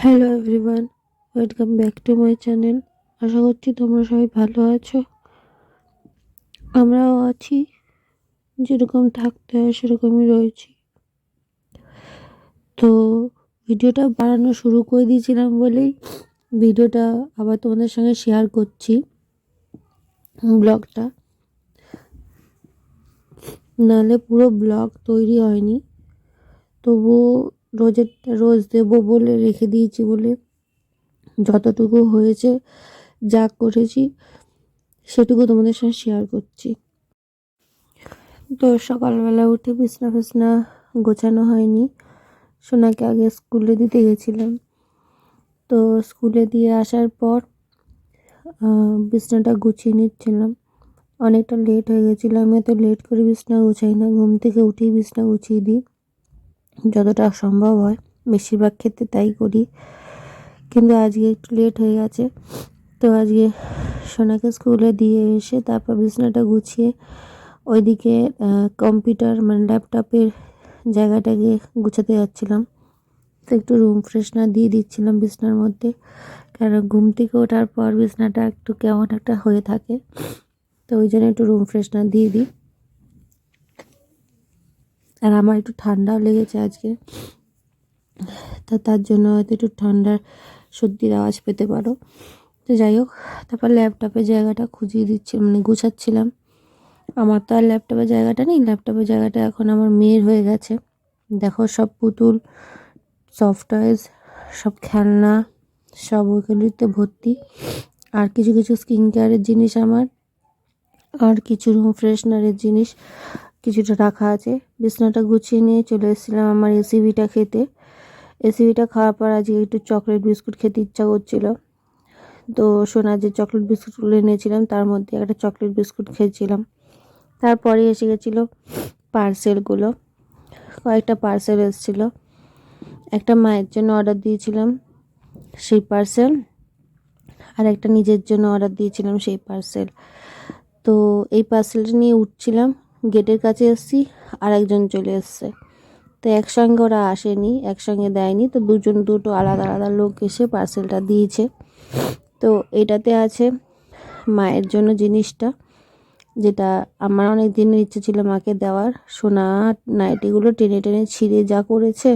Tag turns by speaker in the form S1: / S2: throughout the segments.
S1: Hello everyone, welcome back to my channel. আশা করছি তোমরা সবাই ভালো আছো। আমরাও আছি, যেরকম থাকতে হয় সেরকমই রয়েছি। তো ভিডিওটা বানানো শুরু করে দিয়েছিলাম বলেই ভিডিওটা আবার তোমাদের সঙ্গে শেয়ার করছি ব্লগটা। নাহলে পুরো ব্লগ তৈরি হয়নি, তবুও রোজের রোজ দেবো বলে রেখে দিয়েছি বলে যতটুকু হয়েছে যা করেছি সেটুকু তোমাদের সঙ্গে শেয়ার করছি। তো সকালবেলা উঠে বিছনা ফিসনা গোছানো হয়নি। সোনাকে আগে স্কুলে দিতে গেছিলাম। তো স্কুলে দিয়ে আসার পর বিছনাটা গুছিয়ে নিচ্ছিলাম। অনেকটা লেট হয়ে গেছিল আমি এত লেট করে বিছনা গুছাই না, ঘুম থেকে উঠেই বিছনা গুছিয়ে দিই। যতটা সম্ভব হয়। বেশিরভাগ ক্ষেত্রে তাই করি। কিন্তু আজকে একটু লেট হয়ে গেছে। তো আজকে সোনাকে স্কুলে দিয়ে এসে তারপর বিছনাটা গুছিয়ে ওইদিকে কম্পিউটার মানে ল্যাপটপের জায়গাটাকে গুছাতে যাচ্ছিলাম। তো একটু রুম ফ্রেশনার দিয়ে দিচ্ছিলাম বিছনার মধ্যে। কারণ ঘুম থেকে ওঠার পর বিছনাটা একটু কেমন একটা হয়ে থাকে। তো ওই জন্য একটু রুম ফ্রেশনার দিয়ে দিই। আর আমার একটু ঠান্ডাও লেগেছে আজকে। তা তার জন্য হয়তো একটু ঠান্ডার সর্দির আওয়াজ পেতে পারো। তো যাই হোক, তারপর ল্যাপটপের জায়গাটা খুঁজিয়ে দিচ্ছি মানে গুছাচ্ছিলাম। আমার তো আর ল্যাপটপের জায়গাটা নেই, ল্যাপটপের জায়গাটা এখন আমার মেয়ের হয়ে গেছে। দেখো সব পুতুল সফটওয়্যার সব খেলনা, সব ওইগুলিতে ভর্তি। আর কিছু কিছু স্কিন কেয়ারের জিনিস আমার, আর কিছু রুম ফ্রেশনারের জিনিস। কিছুটা রাখা আছে। বিছনাটা গুছিয়ে নিয়ে চলে এসেছিলাম আমার এসিবিটা খেতে। এসিবিটা খাওয়ার পর আজকে একটু চকলেট বিস্কুট খেতে ইচ্ছা করছিল। তো সোনার যে চকলেট বিস্কুটগুলো এনেছিলাম, তার মধ্যে একটা চকলেট বিস্কুট খেয়েছিলাম। তারপরে এসে গেছিল পার্সেলগুলো। কয়েকটা পার্সেল এসেছিল। একটা মায়ের জন্য অর্ডার দিয়েছিলাম সেই পার্সেল, আর একটা নিজের জন্য অর্ডার দিয়েছিলাম সেই পার্সেল। তো এই পার্সেলটা নিয়ে উঠছিলাম। গেটের কাছে এসছি আর একজন চলে এসছে। তো একসঙ্গে ওরা আসেনি, একসঙ্গে দেয়নি। তো দুজন, দুটো আলাদা আলাদা লোক এসে পার্সেলটা দিয়েছে। তো এটাতে আছে মায়ের জন্য জিনিসটা, যেটা আমার অনেক দিনের ইচ্ছে ছিল মাকে দেওয়ার। সোনা, নাইটিগুলো টেনে টেনে ছিঁড়ে যা করেছে,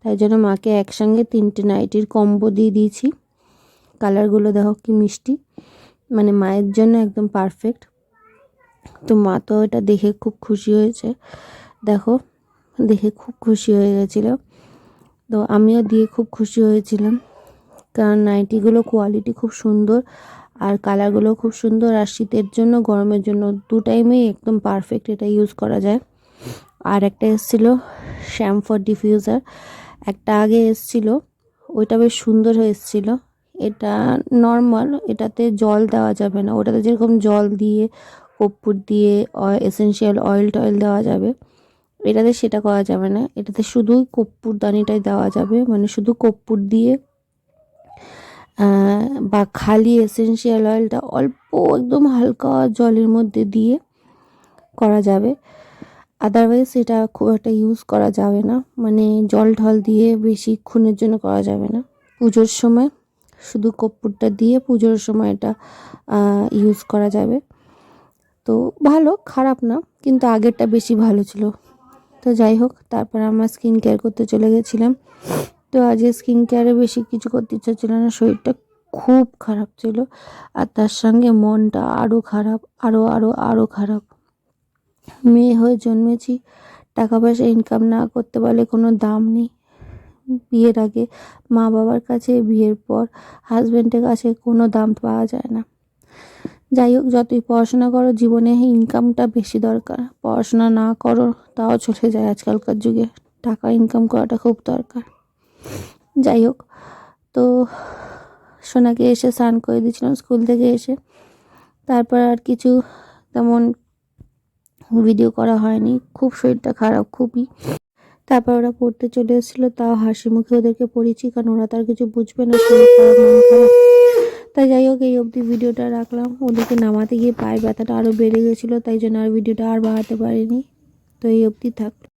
S1: তাই জন্য মাকে একসঙ্গে তিনটে নাইটির কম্বো দিয়ে দিয়েছি। কালারগুলো দেখো কি মিষ্টি। মানে মায়ের জন্য একদম পারফেক্ট তো মা তো এটা দেখে খুব খুশি হয়েছে। দেখো, দেখে খুব খুশি হয়ে গেছিল। তো আমিও দিয়ে খুব খুশি হয়েছিলাম। কারণ নাইটিগুলো কোয়ালিটি খুব সুন্দর আর কালারগুলো খুব সুন্দর আর শীতের জন্য, গরমের জন্য দু টাইমেই একদম পারফেক্ট এটা ইউজ করা যায়। আর একটা এসেছিল শ্যাম্পর ডিফিউজার একটা আগে এসেছিল, ওইটা বেশ সুন্দর হয়ে এসেছিল। এটা নর্মাল এটাতে জল দেওয়া যাবে না। ওটাতে যেরকম জল দিয়ে কর্পূর দিয়ে এসেনশিয়াল অয়েল টয়েল দেওয়া যাবে। এটাতে সেটা করা যাবে না। এটাতে শুধুই কর্পূর দানিটাই দেওয়া যাবে। মানে শুধু কর্পূর দিয়ে বা খালি এসেনশিয়াল অয়েলটা অল্প একদম হালকা জলের মধ্যে দিয়ে করা যাবে। আদারওয়াইজ এটা খুব একটা ইউজ করা যাবে না। মানে জল ঢল দিয়ে বেশিক্ষণের জন্য করা যাবে না। পুজোর সময় শুধু কর্পূরটা দিয়ে পুজোর সময় এটা ইউজ করা যাবে। তো ভালো, খারাপ না, কিন্তু আগেরটা বেশি ভালো ছিল। তো যাই হোক, তারপর আমরা স্কিন কেয়ার করতে চলে গেছিলাম। তো আজকে স্কিন কেয়ারে বেশি কিছু করতে ইচ্ছা ছিল না, শরীরটা খুব খারাপ ছিল। আর তার সঙ্গে মনটা আরও খারাপ আরও আরও আরও খারাপ। মেয়ে হয়ে জন্মেছি, টাকা পয়সা ইনকাম না করতে পারলে কোনো দাম নেই। বিয়ের আগে মা বাবার কাছে, বিয়ের পর হাজব্যান্ডের কাছে কোনো দাম পাওয়া যায় না। যাই হোক, যতই পড়াশোনা করো, জীবনে ইনকামটা বেশি দরকার। পড়াশোনা না করো, তাও চলে যায় আজকালকার যুগে। টাকা ইনকাম করাটা খুব দরকার। যাই হোক, তো সোনাকে এসে স্নান করে দিয়েছিলাম স্কুল থেকে এসে। তারপর আর কিছু তেমন ভিডিও করা হয়নি। খুব শরীরটা খারাপ, খুবই। তারপর ওরা পড়তে চলে এসেছিল, তাও হাসি মুখে ওদেরকে পড়েছি কারণ ওরা তার কিছু বুঝবে না, শরীর খারাপ, মন খারাপ। তাই যাই হোক, এই অবধি ভিডিওটা রাখলাম। ওদেরকে নামাতে গিয়ে পায়ের ব্যথাটা আরও বেড়ে গেছিল, তাই জন্য আর ভিডিওটা আর বাড়াতে পারিনি। তো এই অবধি থাক।